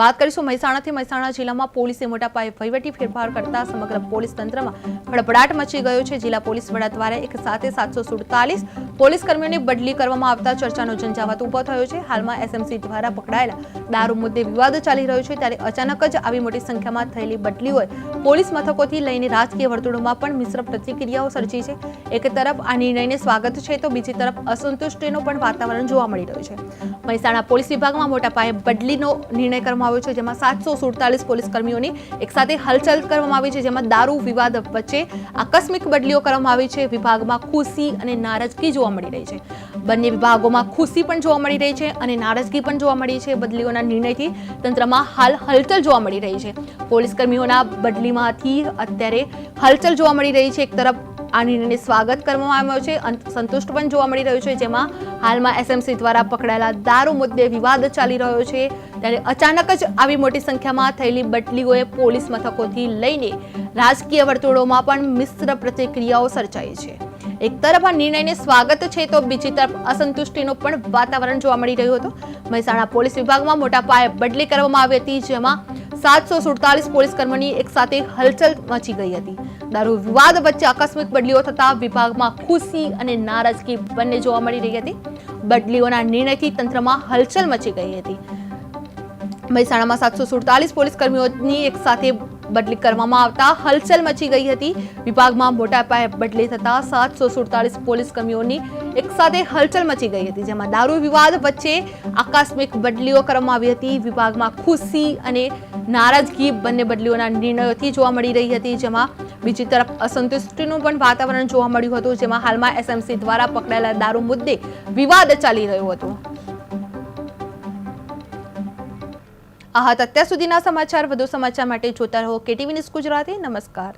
વાત કરીશું મહેસાણાથી. મહેસાણા જિલ્લામાં પોલીસે મોટા પાયે વહીવટી ફેરફાર કરતા સમગ્ર પોલીસ તંત્રમાં ખળભળાટ મચી ગયો છે. જિલ્લા પોલીસ વડા દ્વારા એક સાથે સાતસો સુડતાલીસ પોલીસ કર્મીઓની બદલી કરવામાં આવતા ચર્ચાનો ઝંઝાવાત ઊભો થયો છે. હાલમાં એસએમસી દ્વારા પકડાયેલા દારૂ મુદ્દે વિવાદ ચાલી રહ્યો છે. ત્યારે અચાનક જ આવી મોટી સંખ્યામાં થયેલી બદલીઓએ પોલીસ મથકોથી લઈને રાજકીય વર્તુળોમાં પણ મિશ્ર પ્રતિક્રિયાઓ સર્જી છે. એક તરફ આ નિર્ણયને સ્વાગત છે તો બીજી તરફ અસંતુષ્ટિનું પણ વાતાવરણ જોવા મળી રહ્યું છે. મહેસાણા પોલીસ વિભાગમાં મોટા પાયે બદલીનો નિર્ણય કરવામાં આવ્યો છે, જેમાં સાતસો સુડતાલીસ પોલીસ કર્મીઓની એકસાથે હલચલ કરવામાં આવી છે, જેમાં દારૂ વિવાદ વચ્ચે આકસ્મિક બદલીઓ કરવામાં આવી છે. વિભાગમાં ખુશી અને નારાજગી જોવા મળી રહી છે. બંને વિભાગોમાં ખુશી પણ જોવા મળી રહી છે અને નારાજગી પણ જોવા મળી છે. બદલીઓના નિર્ણયથી તંત્રમાં હાલ હલચલ જોવા મળી રહી છે. પોલીસ કર્મીઓના બદલીમાંથી અત્યારે હલચલ જોવા મળી રહી છે. એક તરફ આ નિર્ણયને સ્વાગત કરવામાં આવ્યો છે અને સંતુષ્ટ પણ જોવા મળી રહ્યું છે, જેમાં હાલમાં એસએમસી દ્વારા પકડાયેલા દારૂ મુદ્દે વિવાદ ચાલી રહ્યો છે. ત્યારે અચાનક જ આવી મોટી સંખ્યામાં થયેલી બટલીઓએ પોલીસ મથકોથી લઈને રાજકીય વર્તુળોમાં પણ મિશ્ર પ્રતિક્રિયાઓ સર્જાઈ છે. એક તરફ આ નિર્ણયને સ્વાગત છે તો બીજી તરફ અસંતુષ્ટિનું પણ વાતાવરણ જોવા મળી રહ્યું હતું. મહેસાણા પોલીસ વિભાગમાં મોટા પાયે બદલી કરવામાં આવી હતી, જેમાં સાતસો સુડતાલીસ પોલીસ કર્મીની એક સાથે હલચલ મચી ગઈ હતી. દારૂ વિવાદ વચ્ચે આકસ્મિક બદલીઓ થતા વિભાગમાં ખુશી અને નારાજગી બંને જોવા મળી રહી હતી. બદલીઓના નિર્ણયથી તંત્રમાં હલચલ મચી ગઈ હતી. મહેસાણામાં સાતસો સુડતાલીસ પોલીસ કર્મીઓની એક સાથે બદલી કરવામાં આવતા હલચલ મચી ગઈ હતી. વિભાગમાં મોટા પાયે બદલી થતા સાતસો સુડતાલીસ પોલીસ કર્મીઓની એકસાથે હલચલ મચી ગઈ હતી, જેમાં દારૂ વિવાદ વચ્ચે આકસ્મિક બદલીઓ કરવામાં આવી હતી. વિભાગમાં ખુશી અને નારાજગી બંને બદલીઓના નિર્ણયોથી જોવા મળી રહી હતી, જેમાં બીજી તરફ અસંતુષ્ટિનું પણ વાતાવરણ જોવા મળ્યું હતું, જેમાં હાલમાં એસએમસી દ્વારા પકડાયેલા દારૂ મુદ્દે વિવાદ ચાલી રહ્યો હતો. આ હતા અત્યાર સુધીના સમાચાર વધુ સમાચાર માટે જોતા રહો. KTV news Gujarati. નમસ્કાર.